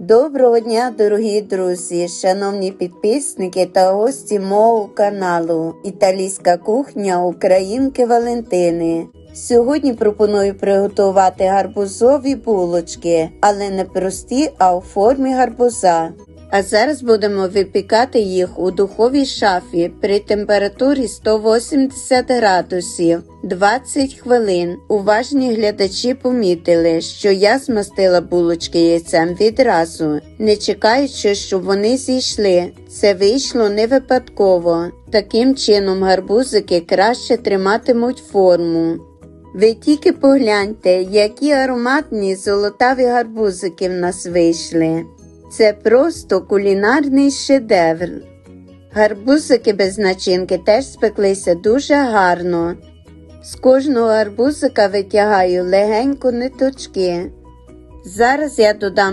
Доброго дня, дорогі друзі, шановні підписники та гості мого каналу Італійська кухня Українки Валентини. Сьогодні пропоную приготувати гарбузові булочки, але не прості, а у формі гарбуза. А зараз будемо випікати їх у духовій шафі при температурі 180 градусів 20 хвилин. Уважні глядачі помітили, що я змастила булочки яйцем відразу, не чекаючи, щоб вони зійшли. Це вийшло не випадково. Таким чином гарбузики краще триматимуть форму. Ви тільки погляньте, які ароматні золотаві гарбузики в нас вийшли. Це просто кулінарний шедевр. Гарбузики без начинки теж спеклися дуже гарно. З кожного гарбузика витягаю легенько ниточки. Зараз я додам